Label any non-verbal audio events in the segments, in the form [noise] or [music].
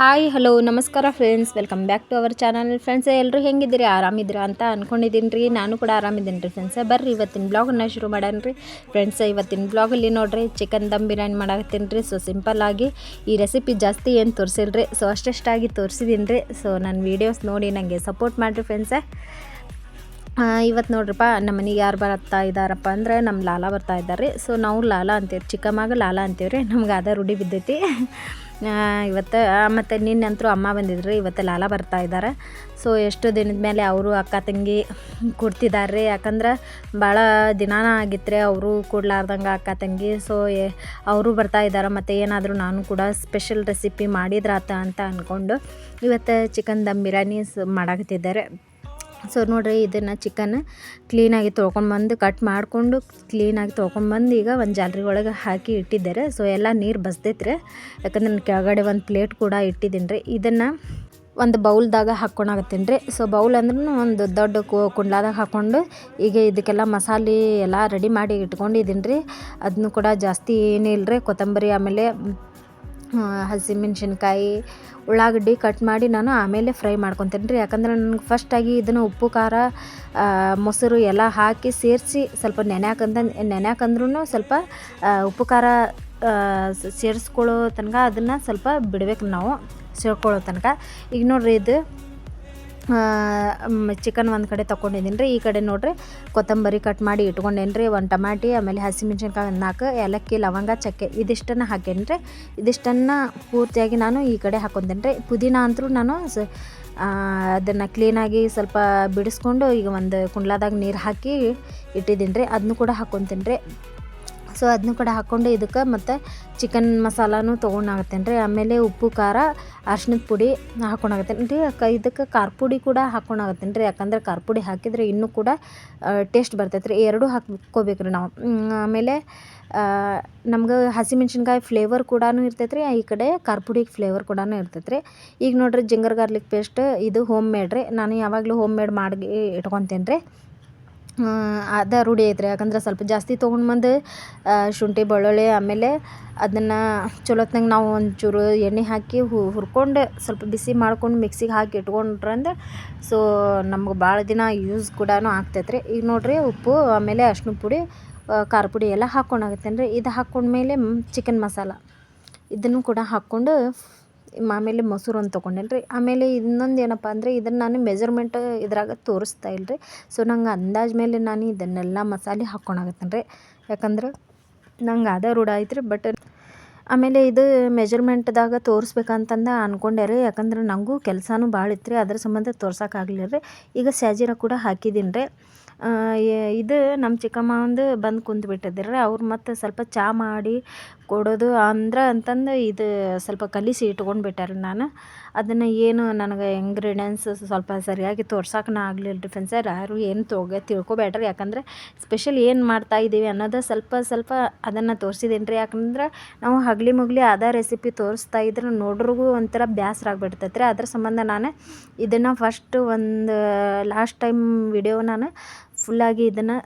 Hi, hello, ನಮಸ್ಕಾರ friends welcome back to our channel friends ಎಲ್ಲರೂ ಹೆಂಗಿದ್ದೀರಿ? ಆರಾಮಿದ್ದೀರಾ ಅಂತ ಅಂದ್ಕೊಂಡಿದ್ದೀನಿ ರೀ ನಾನು ಕೂಡ ಆರಾಮಿದ್ದೀನಿ ರೀ ಫ್ರೆಂಡ್ಸ್ ಬರ್ರಿ, ಇವತ್ತಿನ ಬ್ಲಾಗನ್ನು ಶುರು ಮಾಡೋಣ ರೀ ಫ್ರೆಂಡ್ಸ್ ಇವತ್ತಿನ ಬ್ಲಾಗಲ್ಲಿ ನೋಡ್ರಿ ಚಿಕನ್ ದಮ್ ಬಿರಿಯಾನಿ ಮಾಡಾಕತ್ತೀನಿ ರೀ ಸೊ ಸಿಂಪಲ್ಲಾಗಿ ಈ ರೆಸಿಪಿ ಜಾಸ್ತಿ ಏನು ತೋರಿಸಿಲ್ಲ ರೀ ಸೊ ಅಷ್ಟಷ್ಟಾಗಿ ತೋರಿಸಿದ್ದೀನಿ ರೀ ಸೊ ನನ್ನ ವೀಡಿಯೋಸ್ ನೋಡಿ ನನಗೆ ಸಪೋರ್ಟ್ ಮಾಡಿರಿ ಫ್ರೆಂಡ್ಸೇ ಇವತ್ತು ನೋಡ್ರಪ್ಪ ನಮ್ಮ ಮನೆಗೆ ಯಾರು ಬರ್ತಾ ಇದ್ದಾರಪ್ಪ ಅಂದ್ರೆ ನಮ್ಮ ಲಾಲ ಬರ್ತಾ ಇದ್ದಾರೆ ಸೊ ನಾವು ಲಾಲ ಅಂತೀವಿ, ಚಿಕ್ಕಮ್ಮಾಗ ಲಾಲ ಅಂತೀವಿ ರೀ ನಮ್ಗೆ ಅದೇ ರೂಢಿ ಬಿದ್ದೈತಿ. ಇವತ್ತು ಮತ್ತು ನಿನ್ನಂತರೂ ಅಮ್ಮ ಬಂದಿದ್ರು. ಇವತ್ತು ಲಾಲ ಬರ್ತಾ ಇದ್ದಾರೆ. ಸೊ ಎಷ್ಟು ದಿನದ ಮೇಲೆ ಅವರು ಅಕ್ಕ ತಂಗಿ ಕೊಡ್ತಿದ್ದಾರೆ ರೀ ಯಾಕಂದ್ರೆ ಭಾಳ ದಿನಾನ ಆಗಿತ್ತು ಅವರು ಕೊಡ್ಲಾರ್ದಂಗೆ ಅಕ್ಕ ತಂಗಿ. ಸೊ ಅವರು ಬರ್ತಾ ಇದ್ದಾರೆ ಮತ್ತು ಏನಾದರೂ ನಾನು ಕೂಡ ಸ್ಪೆಷಲ್ ರೆಸಿಪಿ ಮಾಡಿದ್ರಾತ ಅಂತ ಅಂದ್ಕೊಂಡು ಇವತ್ತು ಚಿಕನ್ ದಮ್ ಬಿರಿಯಾನಿ ಮಾಡಾಕತ್ತಿದ್ದಾರೆ. ಸೊ ನೋಡಿರಿ, ಇದನ್ನು ಚಿಕನ್ ಕ್ಲೀನಾಗಿ ತೊಳ್ಕೊಂಡ್ಬಂದು ಕಟ್ ಮಾಡಿಕೊಂಡು ಕ್ಲೀನಾಗಿ ತೊಳ್ಕೊಂಡ್ಬಂದು ಈಗ ಒಂದು ಜಾಲ್ರಿ ಒಳಗೆ ಹಾಕಿ ಇಟ್ಟಿದ್ದಾರೆ. ಸೊ ಎಲ್ಲ ನೀರು ಬಸ್ದೈತ್ರಿ. ಯಾಕಂದ್ರೆ ನಾನು ಕೆಳಗಡೆ ಒಂದು ಪ್ಲೇಟ್ ಕೂಡ ಇಟ್ಟಿದ್ದೀನಿ ರೀ ಇದನ್ನು ಒಂದು ಬೌಲ್ದಾಗ ಹಾಕ್ಕೊಂಡಾಗತ್ತೀನಿ ರೀ ಸೊ ಬೌಲ್ ಅಂದ್ರೂ ಒಂದು ದೊಡ್ಡ ಕುಂಡ್ಲಾದಾಗ ಹಾಕ್ಕೊಂಡು ಈಗ ಇದಕ್ಕೆಲ್ಲ ಮಸಾಲೆ ಎಲ್ಲ ರೆಡಿ ಮಾಡಿ ಇಟ್ಕೊಂಡಿದ್ದೀನಿ ರೀ ಅದನ್ನು ಕೂಡ ಜಾಸ್ತಿ ಏನಿಲ್ಲ ರೀ ಕೊತ್ತಂಬರಿ ಆಮೇಲೆ ಹಸಿಮೆಣ್ಸಿನ್ಕಾಯಿ ಉಳ್ಳಾಗಡ್ಡಿ ಕಟ್ ಮಾಡಿ ನಾನು ಆಮೇಲೆ ಫ್ರೈ ಮಾಡ್ಕೊತೀನಿ ರೀ. ಯಾಕಂದ್ರೆ ನನಗೆ ಫಸ್ಟಾಗಿ ಇದನ್ನು ಉಪ್ಪು, ಖಾರ ಮೊಸರು ಎಲ್ಲ ಹಾಕಿ ಸೇರಿಸಿ ಸ್ವಲ್ಪ ನೆನ್ಯಾಕಂತ ನೆನ್ಯಾಕಂದ್ರೂ ಸ್ವಲ್ಪ ಉಪ್ಪು, ಖಾರ ಸೇರಿಸ್ಕೊಳ್ಳೋ ತನಕ ಅದನ್ನು ಸ್ವಲ್ಪ ಬಿಡ್ಬೇಕು ನಾವು, ಸೇರ್ಕೊಳ್ಳೋ ತನಕ. ಈಗ ನೋಡಿರಿ ಇದು ಚಿಕನ್ ಒಂದು ಕಡೆ ತೊಗೊಂಡಿದ್ದೀನಿ ರೀ ಈ ಕಡೆ ನೋಡಿರಿ ಕೊತ್ತಂಬರಿ ಕಟ್ ಮಾಡಿ ಇಟ್ಕೊಂಡೇನಿ ರೀ ಒಂದು ಟಮಾಟಿ, ಆಮೇಲೆ ಹಸಿಮೆಣ್ಸಿನ್ಕಾಯಿ ನಾಲ್ಕು, ಏಲಕ್ಕಿ, ಲವಂಗ, ಚಕ್ಕೆ ಇದಿಷ್ಟನ್ನು ಹಾಕೇನಿ ರೀ ಇದಿಷ್ಟನ್ನು ಪೂರ್ತಿಯಾಗಿ ನಾನು ಈ ಕಡೆ ಹಾಕ್ಕೊತೀನಿ ರೀ ಪುದೀನ ಅಂತೂ ನಾನು ಸ ಅದನ್ನು ಕ್ಲೀನಾಗಿ ಸ್ವಲ್ಪ ಬಿಡಿಸ್ಕೊಂಡು ಈಗ ಒಂದು ಕುಂಡ್ಲಾದಾಗ ನೀರು ಹಾಕಿ ಇಟ್ಟಿದ್ದೀನಿ ರೀ ಅದನ್ನು ಕೂಡ ಹಾಕ್ಕೊತೀನಿ ರೀ ಸೊ ಅದನ್ನು ಕೂಡ ಹಾಕ್ಕೊಂಡು ಇದಕ್ಕೆ ಮತ್ತು ಚಿಕನ್ ಮಸಾಲಾನು ತೊಗೊಂಡಾಗತ್ತೇನೆ ರೀ ಆಮೇಲೆ ಉಪ್ಪು, ಖಾರ ಅರ್ಶಿನದ ಪುಡಿ ಹಾಕ್ಕೊಂಡಾಗತ್ತೇನೆ ರೀ ಇದಕ್ಕೆ ಖಾರ ಪುಡಿ ಕೂಡ ಹಾಕ್ಕೊಂಡಾಗತ್ತೇನೆ ರೀ ಯಾಕಂದ್ರೆ ಖಾರ ಪುಡಿ ಹಾಕಿದರೆ ಇನ್ನೂ ಕೂಡ ಟೇಸ್ಟ್ ಬರ್ತೈತೆ ರೀ ಎರಡೂ ಹಾಕ್ಕೋಬೇಕು ರೀ ನಾವು ಆಮೇಲೆ ನಮ್ಗೆ ಹಸಿಮೆಣ್ಸಿನ್ಕಾಯಿ ಫ್ಲೇವರ್ ಕೂಡ ಇರ್ತೈತೆ ರೀ ಈ ಕಡೆ ಖಾರ ಪುಡಿ ಫ್ಲೇವರ್ ಕೂಡ ಇರ್ತೈತೆ ರೀ ಈಗ ನೋಡ್ರಿ, ಜಿಂಗರ್ ಗಾರ್ಲಿಕ್ ಪೇಸ್ಟ್ ಇದು ಹೋಮ್ ಮೇಡ್ ರೀ. ನಾನು ಯಾವಾಗಲೂ ಹೋಮ್ ಮೇಡ್ ಮಾಡಿ ಇಟ್ಕೊತೇನೆ ರೀ ಅದ ರೂಢಿ ಐತ್ರಿ. ಯಾಕಂದ್ರೆ ಸ್ವಲ್ಪ ಜಾಸ್ತಿ ತೊಗೊಂಡು ಬಂದು ಶುಂಠಿ, ಬೆಳ್ಳುಳ್ಳಿ ಆಮೇಲೆ ಅದನ್ನು ಚಲೋತ್ನಾಗ ನಾವು ಒಂಚೂರು ಎಣ್ಣೆ ಹಾಕಿ ಹುರ್ಕೊಂಡು ಸ್ವಲ್ಪ ಬಿಸಿ ಮಾಡ್ಕೊಂಡು ಮಿಕ್ಸಿಗೆ ಹಾಕಿ ಇಟ್ಕೊಂಡ್ರೆ ಅಂದ್ರೆ ಸೊ ನಮ್ಗೆ ಭಾಳ ದಿನ ಯೂಸ್ ಕೂಡ ಆಗ್ತೈತೆ ರೀ ಈಗ ನೋಡಿರಿ ಉಪ್ಪು, ಆಮೇಲೆ ಅರ್ಶಿನ ಪುಡಿ ಖಾರ ಪುಡಿ ಎಲ್ಲ ಹಾಕ್ಕೊಂಡಾಗತ್ತೇನೆ ರೀ ಇದು ಹಾಕ್ಕೊಂಡ್ಮೇಲೆ ಚಿಕನ್ ಮಸಾಲ. ಇದನ್ನು ಕೂಡ ಹಾಕ್ಕೊಂಡು ಆಮೇಲೆ ಮೊಸರು ಒಂದು ತೊಗೊಂಡೇನಿ ರೀ ಆಮೇಲೆ ಇನ್ನೊಂದು ಏನಪ್ಪ ಅಂದರೆ ಇದನ್ನು ನಾನು ಮೆಜರ್ಮೆಂಟ್ ಇದ್ರಾಗ ತೋರಿಸ್ತಾ ಇಲ್ಲ ರೀ ಸೊ ನಂಗೆ ಅಂದಾಜು ಮೇಲೆ ನಾನು ಇದನ್ನೆಲ್ಲ ಮಸಾಲೆ ಹಾಕ್ಕೊಳಕತ್ತೇನೆ ರೀ ಯಾಕಂದ್ರೆ ನಂಗೆ ಅದ ರೂಢ ರೀ ಬಟ್ ಆಮೇಲೆ ಇದು ಮೆಜರ್ಮೆಂಟ್ದಾಗ ತೋರಿಸ್ಬೇಕಂತಂದು ಅಂದ್ಕೊಂಡೆ ರೀ. ಯಾಕಂದ್ರೆ ನನಗೂ ಕೆಲಸನೂ ಭಾಳ ಇತ್ತು ರೀ ಅದ್ರ ಸಂಬಂಧ ತೋರ್ಸೋಕ್ಕಾಗಲಿಲ್ಲ ರೀ ಈಗ ಸ್ಯಾಜಿರ ಕೂಡ ಹಾಕಿದ್ದೀನಿ ರೀ ಇದು ನಮ್ಮ ಚಿಕ್ಕಮ್ಮ ಒಂದು ಬಂದು ಕುಂತ್ಬಿಟ್ಟಿದ್ರು ರೀ ಅವ್ರು ಮತ್ತು ಸ್ವಲ್ಪ ಚಹಾ ಮಾಡಿ ಕೊಡೋದು ಅಂದ್ರೆ ಅಂತಂದು ಇದು ಸ್ವಲ್ಪ ಕಲಿಸಿ ಇಟ್ಕೊಂಡು ಬಿಟ್ಟಾರೆ ನಾನು. ಅದನ್ನು ಏನು ನನಗೆ ಇಂಗ್ರೀಡಿಯೆಂಟ್ಸ್ ಸ್ವಲ್ಪ ಸರಿಯಾಗಿ ತೋರ್ಸೋಕೆ ಆಗಲಿಲ್ಲ ರೀ ಯಾರು ಏನು ತೋಗ ತಿಳ್ಕೊಬೇಡ್ರಿ ಯಾಕಂದ್ರೆ ಸ್ಪೆಷಲ್ ಏನು ಮಾಡ್ತಾ ಇದ್ದೀವಿ ಅನ್ನೋದು ಸ್ವಲ್ಪ ಸ್ವಲ್ಪ ಅದನ್ನು ತೋರಿಸಿದ್ದೀನಿ ರೀ ಯಾಕಂದ್ರೆ ನಾವು ಹಗಲಿ ಮುಗಲಿ ಅದೇ ರೆಸಿಪಿ ತೋರಿಸ್ತಾ ಇದ್ರೆ ನೋಡ್ರಿಗೂ ಒಂಥರ ಬೇಸರ ಅದ್ರ ಸಂಬಂಧ ನಾನು ಇದನ್ನು ಫಸ್ಟ್ ಒಂದು ಲಾಸ್ಟ್ ಟೈಮ್ ವಿಡಿಯೋ ನಾನು ಫುಲ್ಲಾಗಿ ಇದನ್ನು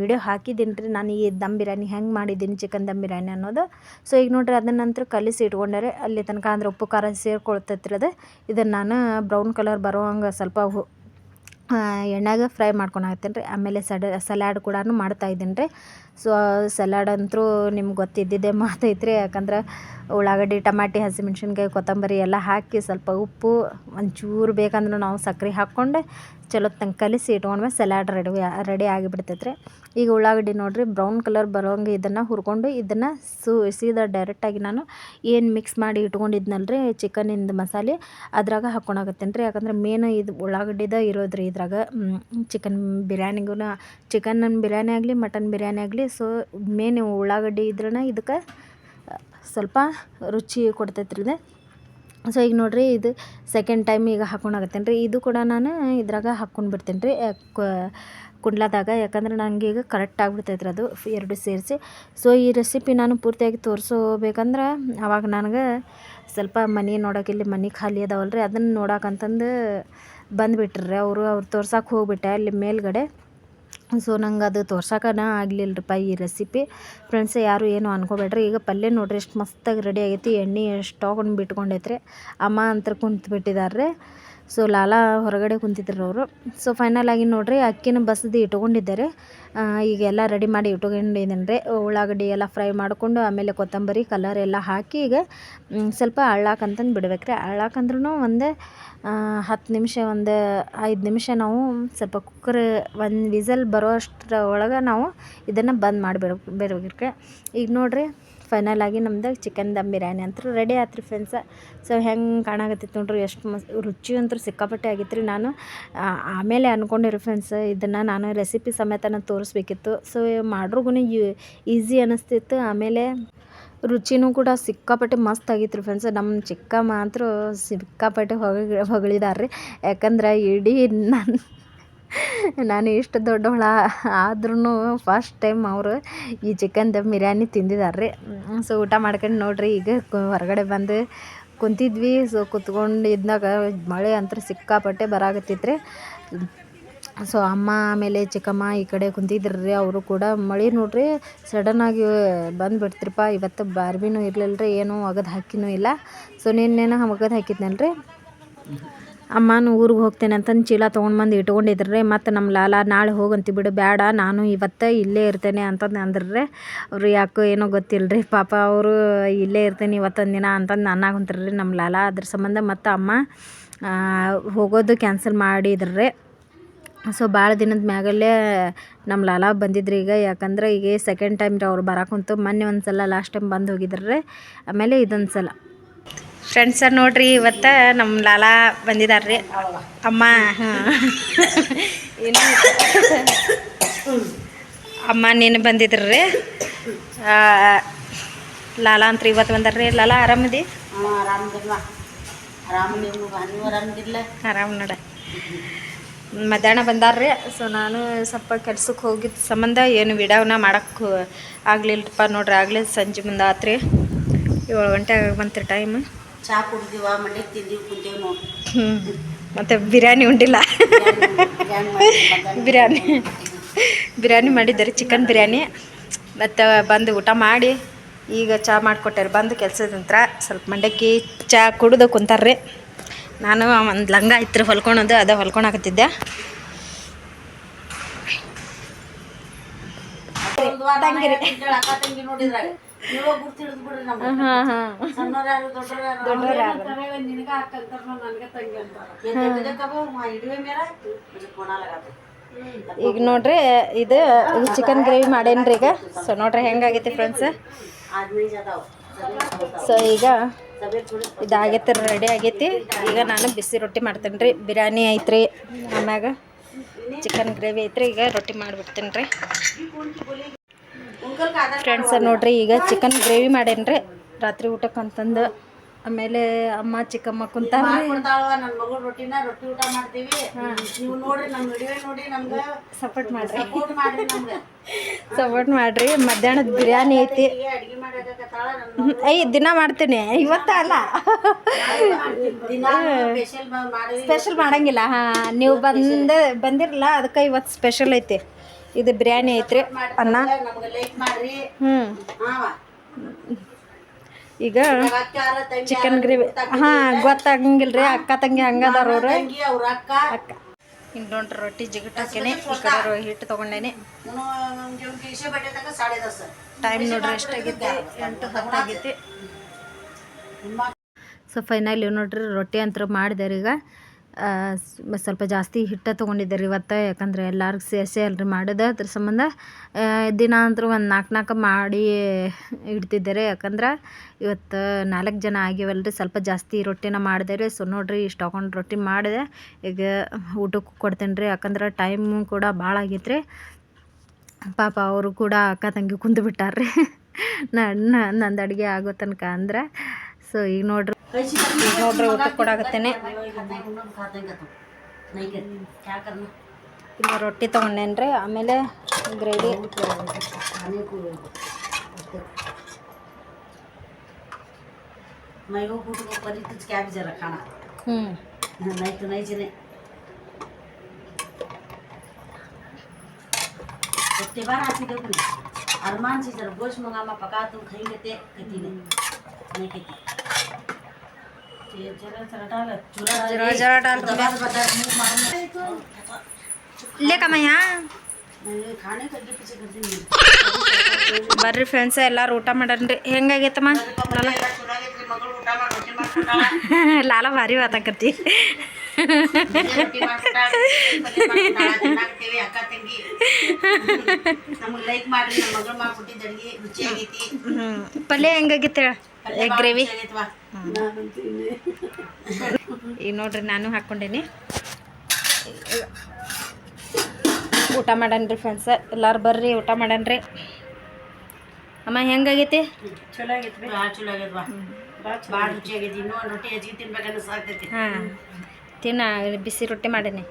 ವಿಡಿಯೋ ಹಾಕಿದ್ದೀನಿ ರೀ. ನಾನು ಈ ದಮ್ ಬಿರಿಯಾನಿ ಹೆಂಗೆ ಮಾಡಿದ್ದೀನಿ ಚಿಕನ್ ದಮ್ ಬಿರಿಯಾನಿ ಅನ್ನೋದು. ಸೊ ಈಗ ನೋಡ್ರಿ ಅದನ್ನ ನಂತರ ಕಲಿಸಿ ಇಟ್ಕೊಂಡರೆ ಅಲ್ಲಿ ತನಕ ಅಂದ್ರೆ ಉಪ್ಪು, ಖಾರ ಸೇರ್ಕೊಳ್ತೈತ್ರಿ ಅದು. ಇದನ್ನು ನಾನು ಬ್ರೌನ್ ಕಲರ್ ಬರೋ ಹಂಗೆ ಸ್ವಲ್ಪ ಎಣ್ಣೆಗೆ ಫ್ರೈ ಮಾಡ್ಕೊಂಡು ರೀ. ಆಮೇಲೆ ಸಡ, ಸಲಾಡ್ ಕೂಡ ಮಾಡ್ತಾಯಿದ್ದೀನಿ ರೀ. ಸೊ, ಸಲಾಡ್ ಅಂತೂ ನಿಮ್ಗೆ ಗೊತ್ತಿದ್ದಿದ್ದೇ ಮಾತೈತ್ರಿ ಯಾಕಂದ್ರೆ ಉಳ್ಳಾಗಡ್ಡಿ, ಟಮಾಟಿ, ಹಸಿಮೆಣ್ಸಿನ್ಕಾಯಿ, ಕೊತ್ತಂಬರಿ ಎಲ್ಲ ಹಾಕಿ ಸ್ವಲ್ಪ ಉಪ್ಪು, ಒಂಚೂರು ಬೇಕಂದ್ರೆ ನಾವು ಸಕ್ಕರೆ ಹಾಕ್ಕೊಂಡು ಚಲೋ ತಂಗೆ ಕಲಿಸಿ ಇಟ್ಕೊಂಡ್ಮೇಲೆ ಸಲಾಡ್ ರೆಡಿ ರೆಡಿ ಆಗಿಬಿಡ್ತೈತೆ ರೀ. ಈಗ ಉಳ್ಳಾಗಡ್ಡಿ ನೋಡಿರಿ, ಬ್ರೌನ್ ಕಲರ್ ಬರೋಂಗೆ ಇದನ್ನು ಹುರ್ಕೊಂಡು ಇದನ್ನು ಸೂ, ಸೀದಾ ಡೈರೆಕ್ಟಾಗಿ ನಾನು ಏನು ಮಿಕ್ಸ್ ಮಾಡಿ ಇಟ್ಕೊಂಡಿದ್ನಲ್ರಿ ಚಿಕನಿಂದ ಮಸಾಲೆ ಅದ್ರಾಗ ಹಾಕ್ಕೊಳಕತ್ತೇನೆ ರೀ. ಯಾಕಂದ್ರೆ ಮೇನ್ ಇದು ಉಳ್ಳಾಗಡ್ಡಿದ ಇರೋದು ರೀ ಇದ್ರಾಗ ಚಿಕನ್ ಬಿರ್ಯಾನಿಗೂ ಚಿಕನ್ ಬಿರಿಯಾನಿ ಆಗಲಿ ಮಟನ್ ಬಿರ್ಯಾನಿ ಆಗಲಿ ಸೊ ಮೇನ್ ಉಳ್ಳಾಗಡ್ಡಿ ಇದ್ರೇ ಇದಕ್ಕೆ, ಸ್ವಲ್ಪ ರುಚಿ ಕೊಡ್ತೈತ್ರಿ ಇದು. ಸೊ ಈಗ ನೋಡಿರಿ, ಇದು ಸೆಕೆಂಡ್ ಟೈಮ್ ಈಗ ಹಾಕ್ಕೊಂಡಾಗತ್ತೇನೆ ರೀ ಇದು ಕೂಡ ನಾನು ಇದ್ರಾಗ ಹಾಕ್ಕೊಂಡು ಬಿಡ್ತೇನೆ ರೀ ಕುಂಡ್ಲಾದಾಗ. ಯಾಕಂದ್ರೆ ನನಗೆ ಈಗ ಕರೆಕ್ಟ್ ಆಗಿಬಿಡ್ತೈತೆ ರೀ ಅದು ಎರಡು ಸೇರಿಸಿ. ಸೊ ಈ ರೆಸಿಪಿ ನಾನು ಪೂರ್ತಿಯಾಗಿ ತೋರಿಸೋಬೇಕಂದ್ರೆ, ಅವಾಗ ನನಗೆ ಸ್ವಲ್ಪ ಮನೆ ನೋಡೋಕೆ ಇಲ್ಲಿ ಮನೆ ಖಾಲಿ ಅದಾವಲ್ಲ ರೀ ಅದನ್ನು ನೋಡೋಕಂತಂದು ಬಂದುಬಿಟ್ರಿ ಅವರು ಅವ್ರು ತೋರ್ಸಕ್ಕೆ ಹೋಗ್ಬಿಟ್ಟೆ ಅಲ್ಲಿ ಮೇಲ್ಗಡೆ. ಸೊ ನಂಗೆ ಅದು ತೋರ್ಸಕ್ಕನ ಆಗಲಿಲ್ಲರಿಪ್ಪ ಈ ರೆಸಿಪಿ ಫ್ರೆಂಡ್ಸ್ ಯಾರು ಏನು ಅನ್ಕೋಬೇಡ್ರಿ. ಈಗ ಪಲ್ಯ ನೋಡ್ರಿ, ಎಷ್ಟು ಮಸ್ತಾಗಿ ರೆಡಿ ಆಗೈತಿ. ಎಣ್ಣೆ ಎಷ್ಟು ತೊಗೊಂಡು ಬಿಟ್ಕೊಂಡೈತ್ರಿ. ಅಮ್ಮ ಅಂತ ಕುಂತು ಬಿಟ್ಟಿದ್ದಾರೆ ಸೊ ಲಾಲಾ ಹೊರಗಡೆ ಕುಂತಿದ್ರು ಅವರು. ಸೊ ಫೈನಲ್ ಆಗಿ ನೋಡ್ರಿ, ಅಕ್ಕಿನ ಬಸದಿ ಇಟ್ಕೊಂಡಿದ್ದಾರೆ. ಈಗ ಎಲ್ಲ ರೆಡಿ ಮಾಡಿ ಇಟ್ಕೊಂಡಿದ್ದೀನಿ ರೀ ಉಳ್ಳಾಗಡ್ಡಿ ಎಲ್ಲ ಫ್ರೈ ಮಾಡಿಕೊಂಡು, ಆಮೇಲೆ ಕೊತ್ತಂಬರಿ ಕಲರ್ ಎಲ್ಲ ಹಾಕಿ ಈಗ ಸ್ವಲ್ಪ ಅಳ್ಳಾಕಂತಂದು ಬಿಡ್ಬೇಕ್ರಿ. ಅಳ್ಳಾಕಂದ್ರೂ ಒಂದೇ ಹತ್ತು ನಿಮಿಷ ಒಂದು ಐದು ನಿಮಿಷ ನಾವು ಸ್ವಲ್ಪ ಕುಕ್ಕರ್ ಒಂದು ವಿಸಲ್ ಬರೋ ಅಷ್ಟರ ಒಳಗೆ ನಾವು ಇದನ್ನು ಬಂದ್ ಮಾಡಿಬಿಡ ಬಿಡ್ಬೇಕ್ರಿ ಈಗ ನೋಡಿರಿ ಫೈನಲ್ ಆಗಿ ನಮ್ದು ಚಿಕನ್ ದಮ್ ಬಿರಿಯಾನಿ ಅಂತೂ ರೆಡಿ ಆತ್ರಿ ಫ್ರೆಂಡ್ಸ ಸೊ ಹೆಂಗೆ ಕಾಣಾಕತ್ತಿತ್ತು ನೋಡ್ರಿ, ಎಷ್ಟು ಮಸ್ ರುಚಿ ಅಂತೂ ಸಿಕ್ಕಾಪಟ್ಟೆ ಆಗಿತ್ತು ರೀ ನಾನು ಆಮೇಲೆ ಅಂದ್ಕೊಂಡಿರಿ ಫ್ರೆಂಡ್ಸ್ ಇದನ್ನು ನಾನು ರೆಸಿಪಿ ಸಮೇತ ನಾನು ತೋರಿಸ್ಬೇಕಿತ್ತು. ಸೊ ಮಾಡ್ರಿಗೂ ಈಸಿ ಅನ್ನಿಸ್ತಿತ್ತು ಆಮೇಲೆ ರುಚಿನೂ ಕೂಡ ಸಿಕ್ಕಾಪಟ್ಟೆ ಮಸ್ತ್ ಆಗಿತ್ತು ರೀ ಫ್ರೆಂಡ್ಸ್ ನಮ್ಮ ಚಿಕ್ಕಮ್ಮ ಅಂತೂ ಸಿಕ್ಕಾಪಟ್ಟೆ ಹೊಗ ಹೊಗಳಿದಾರೆ ರೀ ಯಾಕಂದ್ರೆ ಇಡೀ ನಾನು [laughs] ನಾನು ಇಷ್ಟು ದೊಡ್ಡವಳ ಆದ್ರೂ ಫಸ್ಟ್ ಟೈಮ್ ಅವರು ಈ ಚಿಕನ್ ದಮ್ ಬಿರಿಯಾನಿ ತಿಂದಿದ್ದಾರೆ ರೀ ಸೊ ಊಟ ಮಾಡ್ಕೊಂಡು ನೋಡ್ರಿ, ಈಗ ಹೊರಗಡೆ ಬಂದು ಕುಂತಿದ್ವಿ. ಸೊ ಕುತ್ಕೊಂಡು ಇದ್ದಾಗ ಮಳೆ ಅಂತೂ ಸಿಕ್ಕಾಪಟ್ಟೆ ಬರಾಕತ್ತಿತ್ತು ರೀ ಸೊ ಅಮ್ಮ ಆಮೇಲೆ ಚಿಕ್ಕಮ್ಮ ಈ ಕಡೆ ಕುಂತಿದ್ರು ರೀ ಅವರು ಕೂಡ ಮಳೆ ನೋಡ್ರಿ ಸಡನ್ನಾಗಿ ಬಂದುಬಿಡ್ತ್ರಿಪ್ಪ, ಇವತ್ತು ಬಾರ್ಬಿನೂ ಇರಲಿಲ್ಲ ರೀ ಏನೂ ಒಗದು ಹಾಕಿನೂ ಇಲ್ಲ. ಸೊ ನಿನ್ನೆನ ಒಗದು ಹಾಕಿದ್ನಲ್ಲ ರೀ ಅಮ್ಮನೂ ಊರಿಗೆ ಹೋಗ್ತೇನೆ ಅಂತಂದು ಚೀಲ ತೊಗೊಂಡು ಬಂದು ಇಟ್ಕೊಂಡಿದ್ರು ರೀ ಮತ್ತು ನಮ್ಮ ಲಾಲ ನಾಳೆ ಹೋಗಂತಿ ಬಿಡು ಬೇಡ ನಾನು ಇವತ್ತು ಇಲ್ಲೇ ಇರ್ತೇನೆ ಅಂತಂದು ಅಂದ್ರೆ ಅವ್ರು ಯಾಕೋ ಏನೋ ಗೊತ್ತಿಲ್ಲ ರೀ ಪಾಪ ಅವರು ಇಲ್ಲೇ ಇರ್ತೇನೆ ಇವತ್ತೊಂದು ದಿನ ಅಂತಂದು ಅನ್ನಾಗುಂತ್ರಿ ರೀ ನಮ್ಮ ಲಾಲ ಅದ್ರ ಸಂಬಂಧ ಮತ್ತು ಅಮ್ಮ ಹೋಗೋದು ಕ್ಯಾನ್ಸಲ್ ಮಾಡಿದ್ರು ಸೊ ಭಾಳ ದಿನದ ಮ್ಯಾಗಲ್ಲೇ ನಮ್ಮ ಲಾಲ ಬಂದಿದ್ರಿ ಈಗ. ಯಾಕಂದ್ರೆ ಈಗ ಸೆಕೆಂಡ್ ಟೈಮ್ ರೀ ಅವ್ರು ಬರಾಕುಂತು ಮೊನ್ನೆ ಒಂದು ಸಲ ಲಾಸ್ಟ್ ಟೈಮ್ ಬಂದು ಹೋಗಿದ್ರು ರೀ ಆಮೇಲೆ ಇದೊಂದು ಸಲ ಫ್ರೆಂಡ್ಸ ನೋಡ್ರಿ ಇವತ್ತು ನಮ್ಮ ಲಾಲಾ ಬಂದಿದ್ದಾರೆ ರೀ ಅಮ್ಮ ಅಮ್ಮ ನೀನು ಬಂದಿದ್ರು. ರೀ ಲಾಲಾ ಅಂತ ಇವತ್ತು ಬಂದಾರ ರೀ ಲಾಲಾ ಆರಾಮದಿ ಆರಾಮ್ ನೋಡ. ಮಧ್ಯಾಹ್ನ ಬಂದಾರ್ರಿ ಸೊ ನಾನು ಸ್ವಲ್ಪ ಕೆಲ್ಸಕ್ಕೆ ಹೋಗಿದ್ದ ಸಂಬಂಧ ಏನು ವಿಡಿಯೋನ ಮಾಡೋಕ್ಕೂ ಆಗ್ಲಿಲ್ಲಪ್ಪ ನೋಡ್ರಿ ಆಗಲಿ ಸಂಜೆ ಮುಂದೆ ಆತ್ರಿ. ಏಳು ಗಂಟೆ ಆಗ ಬಂತ್ರಿ ಟೈಮ್ ಚಾ ಕುಡಿದೀವ ಮಂಡಿ ತಿಂದೀವಿ ಕುಂತೀವಿ ನೋಡಿ. ಹ್ಞೂ ಮತ್ತು ಬಿರಿಯಾನಿ ಉಂಡಿಲ್ಲ. ಬಿರಿಯಾನಿ. ಬಿರಿಯಾನಿ ಮಾಡಿದ್ದಾರೆ ಚಿಕನ್ ಬಿರಿಯಾನಿ. ಮತ್ತು ಬಂದು ಊಟ ಮಾಡಿ ಈಗ ಚಹಾ ಮಾಡಿಕೊಟ್ಟಾರೆ. ಬಂದು ಕೆಲಸದಂತ್ರ ಸ್ವಲ್ಪ ಮಂಡಕ್ಕಿ ಚಹಾ ಕುಡಿದು ಕುಂತಾರ್ರಿ. ನಾನು ಒಂದು ಲಂಗ ಇತ್ತು ಹೊಲ್ಕೊಳೋದು ಅದ ಹೊಲ್ಕೊಳಕತ್ತಿದ್ದೆ. ಈಗ ನೋಡ್ರಿ ಇದು ಚಿಕನ್ ಗ್ರೇವಿ ಮಾಡೇನ್ರಿ ಈಗ. ಸೊ ನೋಡ್ರಿ ಹೆಂಗಾಗೈತಿ ಫ್ರೆಂಡ್ಸ್ ಸೊ ಈಗ ಇದಾಗೈತೆ ರೆಡಿ ಆಗೈತಿ. ಈಗ ನಾನು ಬಿಸಿ ರೊಟ್ಟಿ ಮಾಡ್ತೇನೆ ರೀ. ಬಿರಿಯಾನಿ ಐತ್ರಿ, ಆಮ್ಯಾಗ ಚಿಕನ್ ಗ್ರೇವಿ ಐತ್ರಿ. ಈಗ ರೊಟ್ಟಿ ಮಾಡಿಬಿಡ್ತೀನಿ ರೀ. ಫ್ರೆಂಡ್ಸ್ ನೋಡ್ರಿ, ಈಗ ಚಿಕನ್ ಗ್ರೇವಿ ಮಾಡೇನ್ರಿ. ರಾತ್ರಿ ಊಟಕ್ಕೆ ಅಂತಂದು ಆಮೇಲೆ ಅಮ್ಮ ಚಿಕ್ಕಮ್ಮ ಕುಂತಾರ ಮಾಡ್ಕೊಡ್ತಾಳವ ನನ್ನ ಮಗಳು ರೊಟ್ಟಿನ ರೊಟ್ಟಿ ಊಟ ಮಾಡ್ತೀವಿ. ನೀವು ನೋಡ್ರಿ ನಮ್ಮ ವಿಡಿಯೋ ನೋಡಿ ನಮ್ಗೆ ಸಪೋರ್ಟ್ ಮಾಡ್ರಿ. ಸಪೋರ್ಟ್ ಮಾಡ್ರಿ ನಮ್ಗೆ. [laughs] ಸಪೋರ್ಟ್ ಮಾಡ್ರಿ. ಮಧ್ಯಾಹ್ನದ ಬಿರಿಯಾನಿ ಐತಿ. ಐ [laughs] ದಿನ ಮಾಡ್ತೀನಿ. ಇವತ್ತ ಅಲ್ಲ. ಸ್ಪೆಷಲ್ ಮಾಡಿ ಸ್ಪೆಷಲ್ ಮಾಡಂಗಿಲ್ಲ. ಹಾ ನೀವು ಬಂದ ಬಂದಿರಲ್ಲ ಅದಕ್ಕೆ ಇವತ್ತು ಸ್ಪೆಷಲ್ ಐತಿ. ಇದು ಬಿರಿಯಾನಿ ಐತ್ರಿ. ಅನ್ನ. ಹ್ಞೂ ಈಗ ಚಿಕನ್ ಗ್ರೇವಿ ಹಾಂ ಗೊತ್ತಾಗಂಗಿಲ್ರಿ ಅಕ್ಕ ತಂಗಿ ಹಂಗದಾರ ಅವ್ರು. ತಂಗಿ ಅವ್ರ ಅಕ್ಕ. ಅಕ್ಕ ಹಿಂಗೆ ನೋಡ್ರಿ ರೊಟ್ಟಿ ಜಿಗಟ್ ಹಾಕೇನೆ ಈ ಕಡೆ ರೊ- ಹಿಟ್ಟು ತೊಗೊಂಡೇನೆ. ಟೈಮ್ ನೋಡ್ರಿ ಎಷ್ಟಾಗೈತಿ? ಎಂಟು ಹತ್ತಾಗೈತಿ. ಸೊ ಫೈನಲ್ ನೋಡ್ರಿ ರೊಟ್ಟಿ ಅಂತ ಮಾಡಿದೆ ರೀ ಈಗ ಆ, ಸ್- ಸ್ವಲ್ಪ ಜಾಸ್ತಿ ಹಿಟ್ಟು ತೊಗೊಂಡಿದ್ದೆ ರೀ ಇವತ್ತು. ಯಾಕಂದ್ರೆ ಎಲ್ಲರಿಗೂ ಸೇರಿಸಿ ಅಲ್ರಿ ಮಾಡೋದು, ಅದ್ರ ಸಂಬಂಧ ದಿನ ಅಂತೂ ಒಂದು ನಾಲ್ಕು ನಾಲ್ಕು ಮಾಡಿ ಇಡ್ತಿದ್ದೆ ರೀ ಯಾಕಂದ್ರೆ ಇವತ್ತು ನಾಲ್ಕು ಜನ ಆಗಿವಲ್ರಿ ಸ್ವಲ್ಪ ಜಾಸ್ತಿ ರೊಟ್ಟಿನ ಮಾಡಿದೆ ರೀ. ಸೊ ನೋಡಿರಿ, ಇಷ್ಟು ತೊಗೊಂಡು ರೊಟ್ಟಿ ಮಾಡಿದೆ. ಈಗ ಊಟಕ್ಕೆ ಕೊಡ್ತೇನೆ ರೀ. ಯಾಕಂದ್ರೆ ಟೈಮು ಕೂಡ ಭಾಳ ಆಗೈತೆ ರೀ. ಪಾಪ ಅವರು ಕೂಡ ಅಕ್ಕ, ತಂಗಿ ಕುಂತು ಬಿಟ್ಟಾರ್ರಿ ನನ್ನ ನಂದು ಅಡುಗೆ ಆಗೋ ತನಕ ಅಂದ್ರೆ. ಸೊ ಈಗ ನೋಡ್ರಿ ನೋಡ್ರಿ ಊಟಕ್ಕೆ ಕೊಡಾಕತ್ತೇನೆ ಇಲ್ಲ ರೊಟ್ಟಿ ತಗೊಂಡೇನ್ರಿ? ಆಮೇಲೆ ಗ್ರೇವಿ. ಹ್ಞೂ ರೊಟ್ಟಿ ಬಾರ ಹಾಕಿದ್ದೇವೆ ಅರ್ಮಾನ್ ಚೀಸರ್ ಗೋಶ್ ಮಂಗಮ್ಮ ಪಕಾ ತುಂಬ ಖೈ ಗತೆ ಕತ್ತೀನಿ ಕತ್ತಿ జరా జరా डाल ಬರ್ರಿ ಫ್ರೆಂಡ್ಸ ಎಲ್ಲಾರು ಊಟ ಮಾಡನ್ರಿ. ಹೆಂಗಾಗೈತಮ್ಮ? [laughs] ಲಾಲ ಭಾರಿ ಮಾತಾಕತ್ತಿ [laughs] ಪಲ್ಯ ಹೆಂಗಾಗಿತ್ತ ಎಗ್ ಗ್ರೇವಿ? ಈಗ ನೋಡ್ರಿ ನಾನು ಹಾಕ್ಕೊಂಡೇನಿ. ಊಟ ಮಾಡನ್ರಿ ಫ್ರೆಂಡ್ಸ್ ಎಲ್ಲಾರು ಬರ್ರಿ ಊಟ ಮಾಡನ್ರಿ. ಅಮ್ಮ ಹೆಂಗಾಗೈತಿ? ಚಲೋ ಆಗೈತಿ ಚಲೋ ಆಗೈತಿ ಭಾಳ ರುಚಿ ಆಗೈತಿ ಇನ್ನೂ ಒಂದು ರೊಟ್ಟಿ ಹೆಚ್ಚಿಗೆ ತಿನ್ಬೇಕನ್ನ ಸಾಕೈತಿ ಹಾಂ. ತಿನ್ನ ಬಿಸಿ ರೊಟ್ಟಿ ಮಾಡೀನಿ.